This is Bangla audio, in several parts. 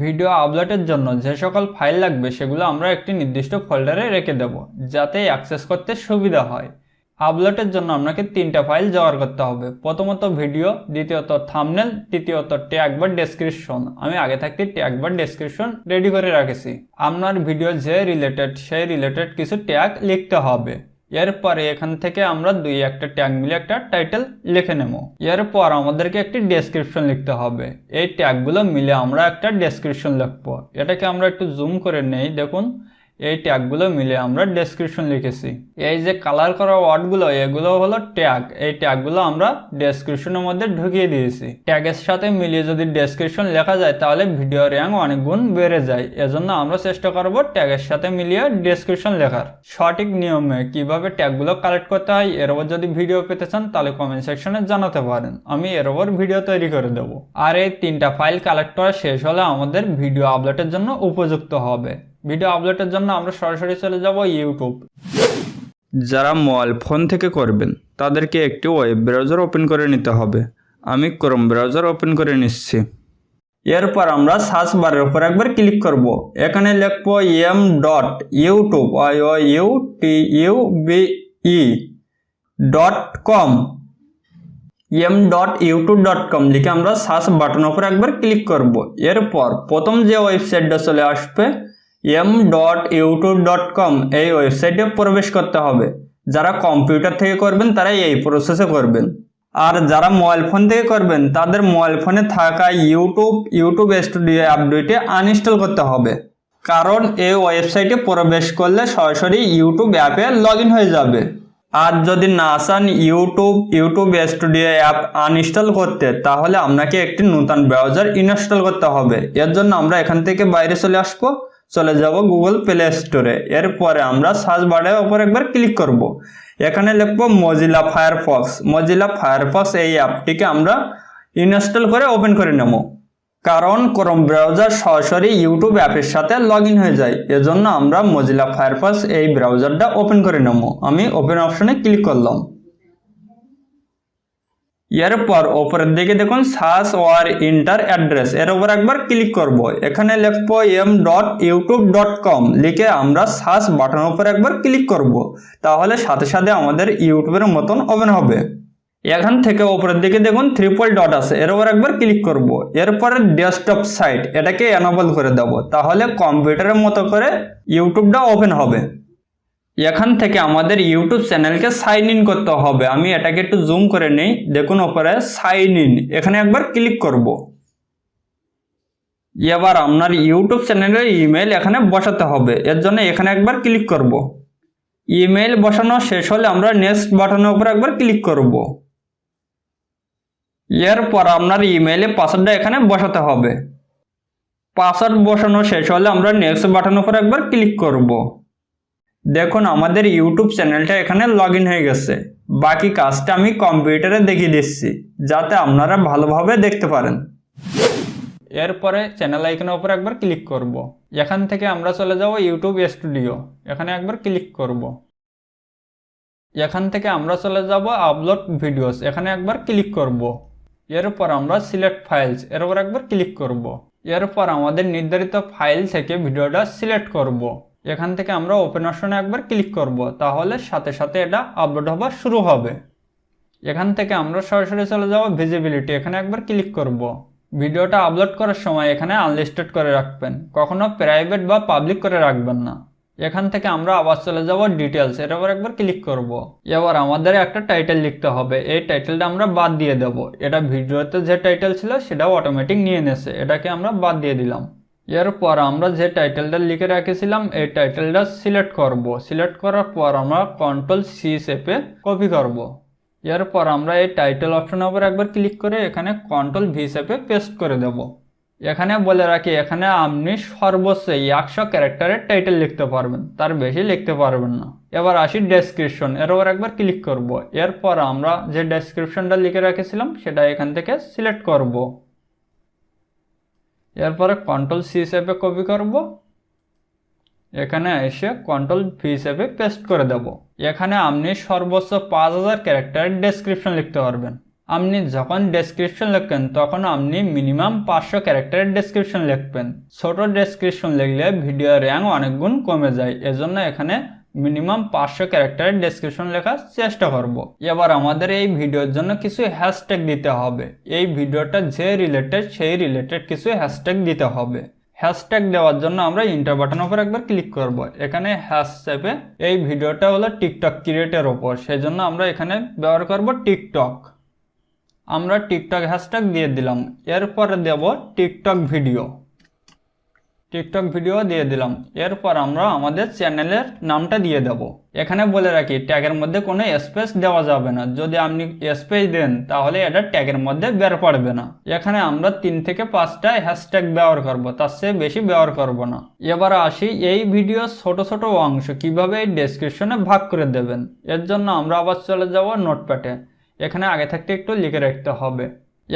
ভিডিও আপলোডের জন্য যে সকল ফাইল লাগবে সেগুলো আমরা একটি নির্দিষ্ট ফোল্ডারে রেখে দেব, যাতে অ্যাক্সেস করতে সুবিধা হয়। আপলোডের জন্য আপনাকে তিনটা ফাইল জোগাড় করতে হবে। প্রথমত ভিডিও, দ্বিতীয়ত থামনেল, তৃতীয়ত ট্যাগ বা ডেসক্রিপশন। আমি আগে থাকতে ট্যাগ বা ডেসক্রিপশন রেডি করে রাখেছি। আপনার ভিডিও যে রিলেটেড সেই রিলেটেড কিছু ট্যাগ লিখতে হবে। এরপরে এখান থেকে আমরা দুই একটা ট্যাগ মিলে একটা টাইটেল লিখে নেব। এরপর আমাদেরকে একটি ডেসক্রিপশন লিখতে হবে। এই ট্যাগগুলো মিলে আমরা একটা ডেসক্রিপশন লিখব। এটাকে আমরা একটু জুম করে নেই, দেখুন। এই ট্যাগগুলো মিলে আমরা ডেসক্রিপশন লিখেছি। এই যে কালার করা ওয়ার্ডগুলো, এগুলো হলো ট্যাগ। এই ট্যাগগুলো আমরা ডেসক্রিপশনের মধ্যে ঢুকিয়ে দিয়েছি। ট্যাগের সাথে মিলিয়ে যদি ডেসক্রিপশন লেখা যায়, তাহলে ভিডিও র্যাঙ্ক অনেক গুণ বেড়ে যায়। এজন্য আমরা চেষ্টা করব ট্যাগের সাথে মিলিয়ে ডেসক্রিপশন লেখার। সঠিক নিয়মে কীভাবে ট্যাগগুলো কালেক্ট করতে হয়, এর ওপর যদি ভিডিও পেতে চান, তাহলে কমেন্ট সেকশনে জানাতে পারেন। আমি এর ওপর ভিডিও তৈরি করে দেবো। আর এই তিনটা ফাইল কালেক্ট করা শেষ হলে আমাদের ভিডিও আপলোডের জন্য উপযুক্ত হবে। ভিডিও আপলোডের জন্য আমরা সরাসরি চলে যাব ইউটিউব যারা মোবাইল ফোন থেকে করবেন, তাদেরকে একটি ওয়েব ব্রাউজার ওপেন করে নিতে হবে। আমি ক্রোম ব্রাউজার ওপেন করে নিচ্ছি। এরপর আমরা সার্চ বারের উপর একবার ক্লিক করব। এখানে লিখব M dot YouTube Y O U T U B E dot com M dot YouTube dot com লিখে আমরা সার্চ বাটনের উপর একবার ক্লিক করব। এরপর প্রথম যে ওয়েবসাইটটা চলে আসবে M dot YouTube dot com এই ওয়েবসাইটে প্রবেশ করতে হবে। যারা কম্পিউটার থেকে করবেন তারা এই প্রসেসে করবেন। আর যারা মোবাইল ফোন থেকে করবেন, তাদের মোবাইল ফোনে থাকা ইউটিউব ইউটিউব স্টুডিও অ্যাপ দুইটি আনইনস্টল করতে হবে। কারণ এই ওয়েবসাইটে প্রবেশ করলে সরাসরি ইউটিউব অ্যাপে লগ হয়ে যাবে। আর যদি না চান YouTube YouTube studio app uninstall করতে, তাহলে আপনাকে একটি নতুন ব্রাউজার ইনস্টল করতে হবে। এর জন্য আমরা এখান থেকে বাইরে চলে আসব। চলে যাব গুগল প্লে স্টোরে এরপরে আমরা সার্চ বারের ওপর একবার ক্লিক করব। এখানে লিখব মজিলা ফায়ারফক্স মজিলা ফায়ারফক্স এই অ্যাপটিকে আমরা ইনস্টল করে ওপেন করে নেব। কারণ ক্রোম ব্রাউজার সরাসরি ইউটিউব অ্যাপের সাথে লগ হয়ে যায়। এজন্য আমরা মজিলা ফায়ারফক্স এই ব্রাউজারটা ওপেন করে নেব। আমি ওপেন অপশনে ক্লিক করলাম। এরপর ওপরের দিকে দেখুন সার্চ ওয়ার ইন্টার অ্যাড্রেস এর উপর একবার ক্লিক করব। এখানে লিখব M dot YouTube dot com লিখে আমরা সার্চ বাটনের উপর একবার ক্লিক করব। তাহলে সাথে সাথে আমাদের ইউটিউবের মতন ওপেন হবে। এখান থেকে ওপরের দিকে দেখুন ট্রিপল ডট আছে। এর উপর একবার ক্লিক করব। এরপরে ডেস্কটপ সাইট এটাকে এনাবল করে দেব। তাহলে কম্পিউটারের মতো করে ইউটিউবটা ওপেন হবে। এখান থেকে আমাদের ইউটিউব চ্যানেলকে সাইন ইন করতে হবে। আমি এটাকে একটু জুম করে নেই। দেখুন ওপরে সাইন ইন এখানে একবার ক্লিক করব। এবার আপনার ইউটিউব চ্যানেলের ইমেল এখানে বসাতে হবে। এর জন্য এখানে একবার ক্লিক করব। ইমেল বসানো শেষ হলে আমরা নেক্সট বাটনের উপর একবার ক্লিক করব। এরপর আপনার ইমেইলে পাসওয়ার্ডটা এখানে বসাতে হবে। পাসওয়ার্ড বসানো শেষ হলে আমরা নেক্সট বাটনের উপর একবার ক্লিক করব। দেখুন, আমাদের ইউটিউব চ্যানেলটা এখানে লগ হয়ে গেছে বাকি কাজটা আমি কম্পিউটারে দেখিয়ে দিচ্ছি, যাতে আপনারা ভালোভাবে দেখতে পারেন এরপরে চ্যানেল আইকনের উপর একবার ক্লিক করব। এখান থেকে আমরা চলে যাব ইউটিউব স্টুডিও এখানে একবার ক্লিক করব। এখান থেকে আমরা চলে যাব আপলোড ভিডিওস এখানে একবার ক্লিক করব। এরপর আমরা সিলেক্ট ফাইলস এর উপর একবার ক্লিক করব। এরপর আমাদের নির্ধারিত ফাইল থেকে ভিডিওটা সিলেক্ট করব। এখান থেকে আমরা ওপেন অপশনে একবার ক্লিক করব, তাহলে সাথে সাথে এটা আপলোড হওয়া শুরু হবে। এখান থেকে আমরা সরাসরি চলে যাব ভিজিবিলিটি এখানে একবার ক্লিক করব। ভিডিওটা আপলোড করার সময় এখানে আনলিস্টেড করে রাখবেন, কখনো প্রাইভেট বা পাবলিক করে রাখবেন না। এখান থেকে আমরা আবার চলে যাব ডিটেলস এর উপর একবার ক্লিক করব। এবার আমাদের একটা টাইটেল লিখতে হবে, এই টাইটেলটা আমরা বাদ দিয়ে দেব। এটা ভিডিওতে যে টাইটেল ছিল সেটাও অটোমেটিক নিয়ে নেছে এটাকে আমরা বাদ দিয়ে দিলাম। এরপর আমরা যে টাইটেলটা লিখে রেখেছিলাম, এই টাইটেলটা সিলেক্ট করব। সিলেক্ট করার পর আমরা কন্ট্রোল সি শেপে কপি করব। এরপর আমরা এই টাইটেল অপশনের উপর একবার ক্লিক করে এখানে কন্ট্রোল ভি শেপে পেস্ট করে দেব। এখানে বলে রাখি, এখানে আপনি সর্বোচ্চ একশো ক্যারেক্টারের টাইটেল লিখতে পারবেন, তার বেশি লিখতে পারবেন না। এবার আসি ডেসক্রিপশন এর উপর একবার ক্লিক করব। এরপর আমরা যে ডেসক্রিপশনটা লিখে রেখেছিলাম, সেটা এখান থেকে সিলেক্ট করব। এরপরে কন্ট্রোল সি হিসেবে কপি করব। এখানে এসে কন্ট্রোল ভি হিসেবে পেস্ট করে দেব। এখানে আপনি সর্বোচ্চ পাঁচ হাজার ক্যারেক্টারের ডেসক্রিপশন লিখতে পারবেন। আপনি যখন ডেসক্রিপশন লিখবেন, তখন আপনি মিনিমাম পাঁচশো ক্যারেক্টারের ডেসক্রিপশন লিখবেন। ছোট ডেসক্রিপশন লিখলে ভিডিও র্যাঙ্ক অনেক গুণ কমে যায়। এজন্য এখানে মিনিমাম পাঁচশো ক্যারেক্টারের ডেসক্রিপশন লেখার চেষ্টা করব। এবার আমাদের এই ভিডিওর জন্য কিছু হ্যাশট্যাগ দিতে হবে। এই ভিডিওটা যে রিলেটেড সেই রিলেটেড কিছু হ্যাশট্যাগ দিতে হবে। হ্যাশট্যাগ দেওয়ার জন্য আমরা ইন্টার বাটনের উপর একবার ক্লিক করব। এখানে হ্যাশ চেপে এই ভিডিওটা হলো টিকটক ক্রিয়েটের ওপর সেই জন্য আমরা এখানে ব্যবহার করব টিকটক আমরা টিকটক হ্যাশট্যাগ দিয়ে দিলাম। এরপরে দেব টিকটক ভিডিও টিকটক ভিডিও দিয়ে দিলাম। এরপর আমরা আমাদের চ্যানেলের নামটা দিয়ে দেব। এখানে বলে রাখি, ট্যাগের মধ্যে কোনো স্পেস দেওয়া যাবে না। যদি আপনি স্পেস দেন, তাহলে এটা ট্যাগের মধ্যে বের পড়বে না। এখানে আমরা তিন থেকে পাঁচটা হ্যাশট্যাগ ব্যবহার করব, তার চেয়ে বেশি ব্যবহার করব না। এবার আসি এই ভিডিও ছোট ছোট অংশ, কীভাবে এই ডেসক্রিপশনে ভাগ করে দেবেন। এর জন্য আমরা আবার চলে যাব নোটপ্যাটে এখানে আগে থাকতে একটু লিখে রাখতে হবে।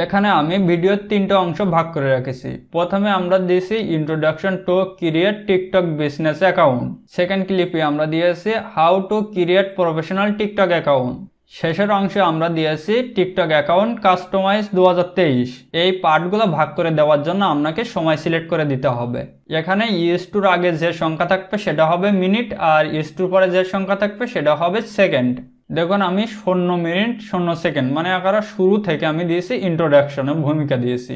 এখানে আমি ভিডিওর তিনটা অংশ ভাগ করে রেখেছি। প্রথমে আমরা দিয়েছি introduction to create TikTok business account second ক্লিপে আমরা দিয়েছি how to create professional TikTok account শেষের অংশে আমরা দিয়েছি টিকটক অ্যাকাউন্ট কাস্টমাইজ দু হাজার তেইশ। এই পার্টগুলো ভাগ করে দেওয়ার জন্য আপনাকে সময় সিলেক্ট করে দিতে হবে। এখানে ইস টুর আগে যে সংখ্যা থাকবে সেটা হবে মিনিট আর ইস টুর পরে যে সংখ্যা থাকবে সেটা হবে সেকেন্ড দেখুন, আমি শূন্য মিনিট, শূন্য সেকেন্ড মানে আকার শুরু থেকে আমি দিয়েছি ইন্ট্রোডাকশনে ভূমিকা দিয়েছি।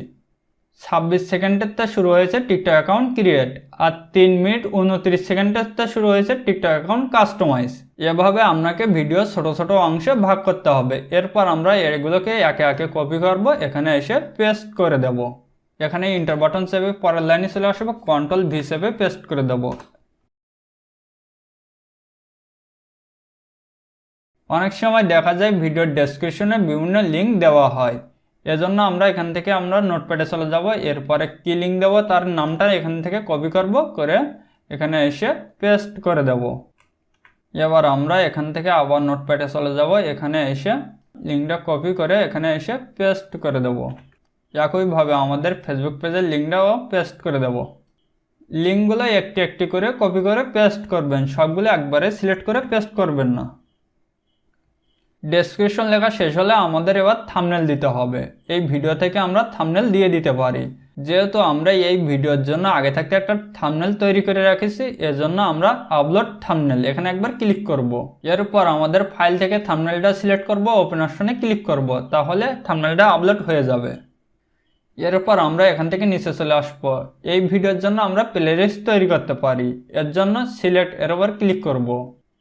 ছাব্বিশ সেকেন্ডের তা শুরু হয়েছে টিকটক অ্যাকাউন্ট ক্রিয়েট আর তিন মিনিট উনত্রিশ সেকেন্ডের তা শুরু হয়েছে টিকটক অ্যাকাউন্ট কাস্টমাইজ এভাবে আপনাকে ভিডিও ছোট ছোট অংশে ভাগ করতে হবে। এরপর আমরা এগুলোকে একে একে কপি করব, এখানে এসে পেস্ট করে দেব। এখানে ইন্টার বাটন সেভে পরের লাইনে চলে আসবে কন্ট্রোল ভি সেভে পেস্ট করে দেব। অনেক সময় দেখা যায় ভিডিওর ডেসক্রিপশনে বিভিন্ন লিঙ্ক দেওয়া হয়। এজন্য আমরা এখান থেকে আমরা নোটপ্যাডে চলে যাব, এরপরে কি লিঙ্ক দেবো, তার নামটা এখান থেকে কপি করব, করে এখানে এসে পেস্ট করে দেব। এবার আমরা এখান থেকে আবার নোটপ্যাডে চলে যাব, এখানে এসে লিঙ্কটা কপি করে এখানে এসে পেস্ট করে দেব। একইভাবে আমাদের ফেসবুক পেজের লিঙ্কটাও পেস্ট করে দেব। লিঙ্কগুলো একটি একটি করে কপি করে পেস্ট করবেন, সবগুলো একবারে সিলেক্ট করে পেস্ট করবেন না। ডেসক্রিপশন লেখা শেষ হলে আমাদের এবার থামনেল দিতে হবে। এই ভিডিও থেকে আমরা থামনেল দিয়ে দিতে পারি। যেহেতু আমরা এই ভিডিওর জন্য আগে থাকতে একটা থামনেল তৈরি করে রেখেছি, এজন্য আমরা আপলোড থামনেল এখানে একবার ক্লিক করব। এরপর আমাদের ফাইল থেকে থামনেলটা সিলেক্ট করব ওপেন অপশনে ক্লিক করব, তাহলে থামনেলটা আপলোড হয়ে যাবে। এরপর আমরা এখান থেকে নিচে চলে আসব। এই ভিডিওর জন্য আমরা প্লেলিস্ট তৈরি করতে পারি। এর জন্য সিলেক্ট এর উপর ক্লিক করব।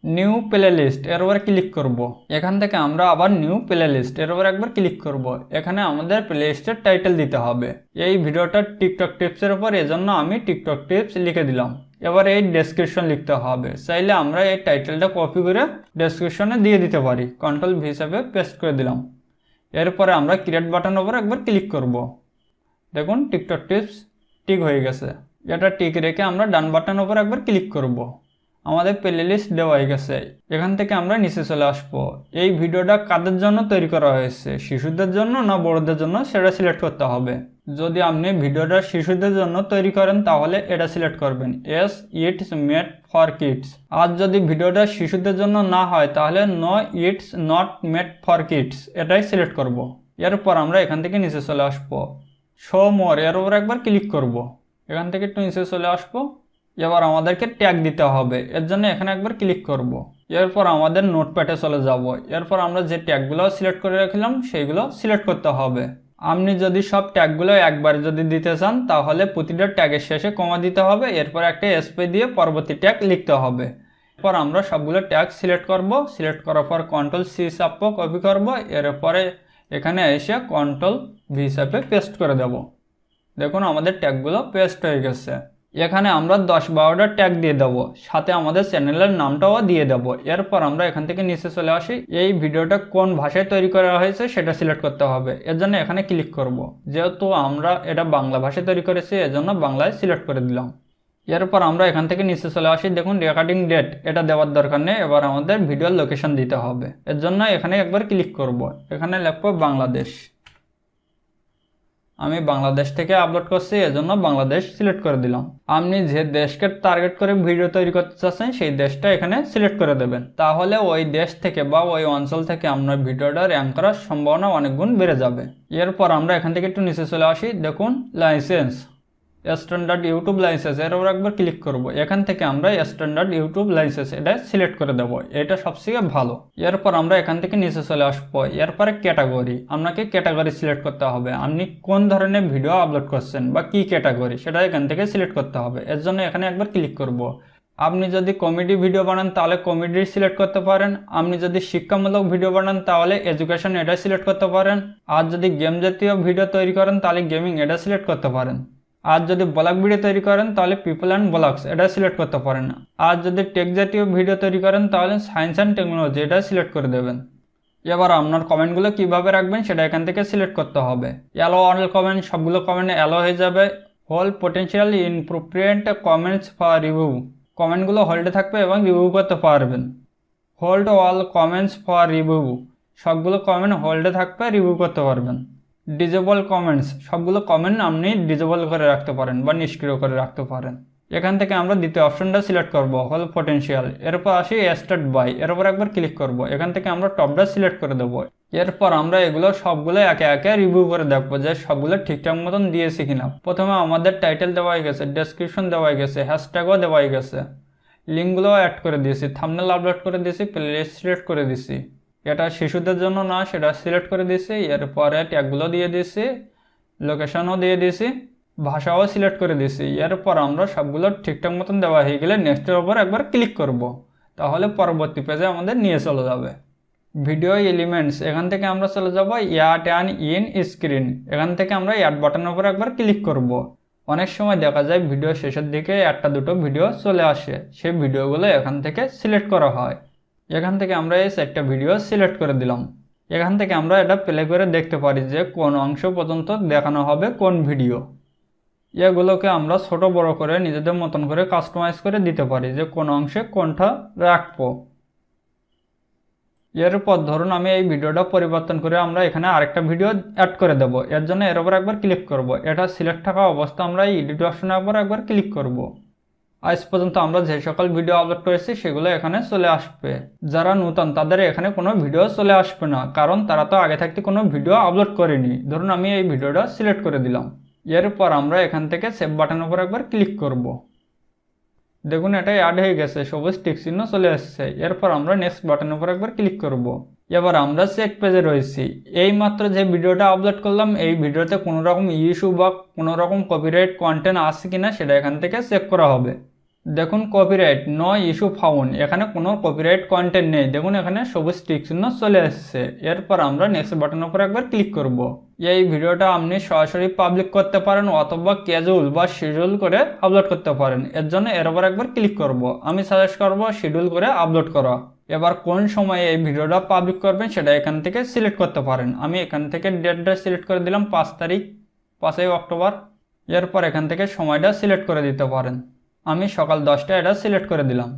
নিউ প্লে লিস্ট এর উপর ক্লিক করব। এখান থেকে আমরা আবার নিউ প্লে লিস্ট এর উপর একবার ক্লিক করব। এখানে আমাদের প্লে লিস্টের টাইটেল দিতে হবে এই ভিডিওটা টিকটক টিপসের উপর, এজন্য আমি টিকটক টিপস লিখে দিলাম এবার এই ডেসক্রিপশন লিখতে হবে চাইলে আমরা এই টাইটেলটা কপি করে ডেসক্রিপশনে দিয়ে দিতে পারি কন্ট্রোল ভি হিসাবে পেস্ট করে দিলাম এরপরে আমরা ক্রিয়েট বাটনের উপর একবার ক্লিক করব। দেখুন টিকটক টিপস টিক হয়ে গেছে এটা টিক রেখে আমরা ডান বাটনের উপর একবার ক্লিক করব। আমাদের প্লে লিস্ট দেওয়া হয়ে গেছে। এখান থেকে আমরা নিচে চলে আসব। এই ভিডিওটা কাদের জন্য তৈরি করা হয়েছে? শিশুদের জন্য না বড়দের জন্য? সেটা সিলেক্ট করতে হবে। যদি আপনি ভিডিওটা শিশুদের জন্য তৈরি করেন, তাহলে এটা সিলেক্ট করবেন। Yes it's made for kids আর যদি ভিডিওটা শিশুদের জন্য না হয়, তাহলে no it's not made for kids এটাই সিলেক্ট করব। এরপর আমরা এখান থেকে নিচে চলে আসব। শো মোর এর উপর একবার ক্লিক করব। এখান থেকে একটু নিচে চলে আসব। এবার আমাদেরকে ট্যাগ দিতে হবে। এর জন্য এখানে একবার ক্লিক করব। এরপর আমাদের নোটপ্যাডে চলে যাব। এরপর আমরা যে ট্যাগগুলো সিলেক্ট করে রাখলাম সেইগুলো সিলেক্ট করতে হবে। আপনি যদি সব ট্যাগগুলো একবারে যদি দিতে চান, তাহলে প্রতিটা ট্যাগের শেষে কমা দিতে হবে। এরপর একটা এসপি দিয়ে পরবর্তী ট্যাগ লিখতে হবে। এরপর আমরা সবগুলো ট্যাগ সিলেক্ট করব। সিলেক্ট করার পর কন্ট্রোল সি চাপ্প কপি করব। এরপরে এখানে এসে কন্ট্রোল ভি হিসাবে পেস্ট করে দেব। দেখুন আমাদের ট্যাগগুলো পেস্ট হয়ে গেছে। এখানে আমরা দশ বারোটা ট্যাগ দিয়ে দেবো, সাথে আমাদের চ্যানেলের নামটাও দিয়ে দেব। এরপর আমরা এখান থেকে নিচে চলে আসি। এই ভিডিওটা কোন ভাষায় তৈরি করা হয়েছে সেটা সিলেক্ট করতে হবে। এর জন্য এখানে ক্লিক করব। যেহেতু আমরা এটা বাংলা ভাষায় তৈরি করেছি, এজন্য বাংলায় সিলেক্ট করে দিলাম। এরপর আমরা এখান থেকে নিচে চলে আসি। দেখুন রেকর্ডিং ডেট এটা দেওয়ার দরকার নেই। এবার আমাদের ভিডিওর লোকেশন দিতে হবে। এর জন্য এখানে একবার ক্লিক করব। এখানে লিখব বাংলাদেশ। আমি বাংলাদেশ থেকে আপলোড করছি, এজন্য বাংলাদেশ সিলেক্ট করে দিলাম। আপনি যে দেশকে টার্গেট করে ভিডিও তৈরি করতে চাচ্ছেন, সেই দেশটা এখানে সিলেক্ট করে দেবেন। তাহলে ওই দেশ থেকে বা ওই অঞ্চল থেকে আপনার ভিডিওটা র্যাঙ্ক করার সম্ভাবনা অনেক গুণ বেড়ে যাবে। এরপর আমরা এখান থেকে একটু নিচে চলে আসি। দেখুন লাইসেন্স স্ট্যান্ডার্ড ইউটিউব লাইসেন্স এর উপর একবার ক্লিক করব। এখান থেকে আমরা স্ট্যান্ডার্ড ইউটিউব লাইসেন্স এটা সিলেক্ট করে দেবো। এটা সবথেকে ভালো। এরপর আমরা এখান থেকে নিচে চলে আসব। এরপরে ক্যাটাগরি আপনাকে ক্যাটাগরি সিলেক্ট করতে হবে। আপনি কোন ধরনের ভিডিও আপলোড করছেন বা কি ক্যাটাগরি সেটা এখান থেকে সিলেক্ট করতে হবে। এর জন্য এখানে একবার ক্লিক করব। আপনি যদি কমেডি ভিডিও বানান, তাহলে কমেডি সিলেক্ট করতে পারেন। আপনি যদি শিক্ষামূলক ভিডিও বানান, তাহলে এডুকেশন এটা সিলেক্ট করতে পারেন। আর যদি গেম জাতীয় ভিডিও তৈরি করেন, তাহলে গেমিং এটা সিলেক্ট করতে পারেন। আর যদি ব্লগ ভিডিও তৈরি করেন, তাহলে পিপল অ্যান্ড ব্লগস এটা সিলেক্ট করতে পারেন। আর যদি টেক জাতীয় ভিডিও তৈরি করেন, তাহলে সায়েন্স অ্যান্ড টেকনোলজি এটা সিলেক্ট করে দেবেন। এবার আপনার কমেন্টগুলো কীভাবে রাখবেন, সেটা এখান থেকে সিলেক্ট করতে হবে। অ্যালো অল কমেন্ট সবগুলো কমেন্ট অ্যালো হয়ে যাবে। Hold potential inappropriate comments for review কমেন্টগুলো হোল্ডে থাকবে এবং রিভিউ করতে পারবেন। Hold all comments for review সবগুলো কমেন্ট হোল্ডে থাকবে রিভিউ করতে পারবেন। ডিজেবল কমেন্টস সবগুলো কমেন্ট আপনি ডিজেবল করে রাখতে পারেন বা নিষ্ক্রিয় করে রাখতে পারেন। এখান থেকে আমরা দ্বিতীয় অপশনটা সিলেক্ট করব, হল পটেনশিয়াল এরপর আসি স্টার্ট বাই এর উপর একবার ক্লিক করব। এখান থেকে আমরা টপটা সিলেক্ট করে দেবো। এরপর আমরা এগুলো সবগুলো একে একে রিভিউ করে দেখব যে সবগুলো ঠিকঠাক মতন দিয়েছি কিনা। প্রথমে আমাদের টাইটেল দেওয়াই গেছে ডেসক্রিপশন দেওয়াই গেছে হ্যাশট্যাগও দেওয়াই গেছে। লিঙ্কগুলো অ্যাড করে দিয়েছি থামনেল আপলোড করে দিয়েছি প্লেলিস্ট সিলেক্ট করে দিয়েছি। এটা শিশুদের জন্য না, সেটা সিলেক্ট করে দিয়েছি। এরপরে ট্যাগগুলো দিয়ে দিয়েছি লোকেশনও দিয়ে দিয়েছি, ভাষাও সিলেক্ট করে দিয়েছি। এরপর আমরা সবগুলো ঠিকঠাক মতন দেওয়া হয়ে গেলে নেক্সটের ওপর একবার ক্লিক করব। তাহলে পরবর্তী পেজে আমাদের নিয়ে চলে যাবে। ভিডিও এলিমেন্টস এখান থেকে আমরা চলে যাব ইয়াট অ্যান্ড ইন স্ক্রিন এখান থেকে আমরা অ্যাড বাটনের উপর একবার ক্লিক করব। অনেক সময় দেখা যায় ভিডিও শেষের দিকে একটা দুটো ভিডিও চলে আসে। সেই ভিডিওগুলো এখান থেকে সিলেক্ট করা হয়। এখান থেকে আমরা এই চারটা ভিডিও সিলেক্ট করে দিলাম। এখান থেকে আমরা এটা প্লে করে দেখতে পারি যে কোন অংশ পর্যন্ত দেখানো হবে কোন ভিডিও এগুলোকে আমরা ছোট বড় করে নিজেদের মতন করে কাস্টমাইজ করে দিতে পারি যে কোন অংশে কোনটা রাখব। এরপর ধরুন আমি এই ভিডিওটা পরিবর্তন করে আমরা এখানে আরেকটা ভিডিও অ্যাড করে দেব। এর জন্য এর উপর একবার ক্লিক করব। এটা সিলেক্ট থাকা অবস্থা আমরা এই এডিট অপশনের উপর একবার ক্লিক করব। আজ পর্যন্ত আমরা যে সকল ভিডিও আপলোড করেছি, সেগুলো এখানে চলে আসবে। যারা নতুন, তাদের এখানে কোনো ভিডিও চলে আসবে না, কারণ তারা তো আগে থাকতে কোনো ভিডিও আপলোড করেনি। ধরুন, আমি এই ভিডিওটা সিলেক্ট করে দিলাম। এরপর আমরা এখান থেকে সেভ বাটনের উপর একবার ক্লিক করব। দেখুন এটা অ্যাড হয়ে গেছে, সবুজ টিক চিহ্ন চলে আসছে এরপর আমরা নেক্সট বাটনের উপর একবার ক্লিক করব। এবার আমরা চেক পেজে রয়েছি। এই মাত্র যে ভিডিওটা আপলোড করলাম, এই ভিডিওতে কোনো রকম ইস্যু বা কোনো রকম কপিরাইট কন্টেন্ট আছে কিনা সেটা এখান থেকে চেক করা হবে। দেখুন কপিরাইট নো ইস্যু ফাউন এখানে কোনো কপিরাইট কন্টেন্ট নেই। দেখুন, এখানে সবুজ টিক চিহ্ন চলে আসছে এরপর আমরা নেক্সট বাটনের উপর একবার ক্লিক করব। এই ভিডিওটা আপনি সরাসরি পাবলিক করতে পারেন অথবা ক্যাজুয়াল বা শিডিউল করে আপলোড করতে পারেন। এর জন্য এর উপর একবার ক্লিক করব। আমি সাজেস্ট করব শিডিউল করে আপলোড করা। এবার কোন সময়ে এই ভিডিওটা পাবলিক করবেন সেটা এখান থেকে সিলেক্ট করতে পারেন। আমি এখান থেকে ডেটটা সিলেক্ট করে দিলাম পাঁচ তারিখ, পাঁচই অক্টোবর। এরপর এখান থেকে সময়টা সিলেক্ট করে দিতে পারেন। আমি সকাল দশটা এটা সিলেক্ট করে দিলাম।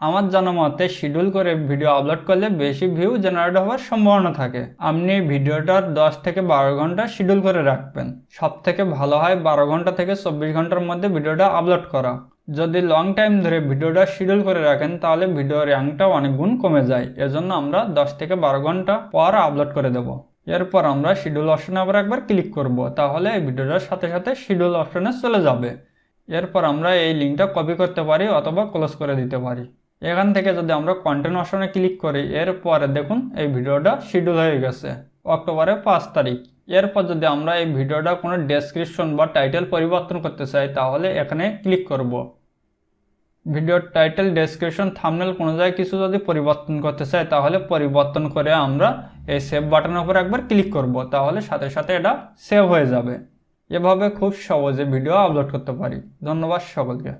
আমার জানা মতে শিডিউল করে ভিডিও আপলোড করলে বেশি ভিউ জেনারেট হওয়ার সম্ভাবনা থাকে। আপনি ভিডিওটার দশ থেকে বারো ঘণ্টা শিডিউল করে রাখবেন। সব থেকে ভালো হয় বারো ঘণ্টা থেকে চব্বিশ ঘণ্টার মধ্যে ভিডিওটা আপলোড করা। যদি লং টাইম ধরে ভিডিওটা শিডিউল করে রাখেন, তাহলে ভিডিওর র্যাঙ্কটা অনেক গুণ কমে যায়। এজন্য আমরা দশ থেকে বারো ঘণ্টা পর আপলোড করে দেব। এরপর আমরা শিডিউল অপশনে আবার একবার ক্লিক করব, তাহলে এই ভিডিওটার সাথে সাথে শিডিউল অপশনে চলে যাবে। এরপর আমরা এই লিঙ্কটা কপি করতে পারি অথবা ক্লোজ করে দিতে পারি। এখান থেকে যদি আমরা কন্টেন্ট অপশনে ক্লিক করি, এরপরে দেখুন এই ভিডিওটা শিডিউল হয়ে গেছে, অক্টোবরের পাঁচ তারিখ। এরপর যদি আমরা এই ভিডিওটা কোনো ডেসক্রিপশন বা টাইটেল পরিবর্তন করতে চাই, তাহলে এখানে ক্লিক করব। ভিডিওর টাইটেল ডেসক্রিপশন থামনেল কোনো জায়গায় কিছু যদি পরিবর্তন করতে চাই তাহলে পরিবর্তন করে আমরা এই সেভ বাটনের উপর একবার ক্লিক করব, তাহলে সাথে সাথে এটা সেভ হয়ে যাবে। এভাবে খুব সহজে ভিডিও আপলোড করতে পারি। ধন্যবাদ সকলকে।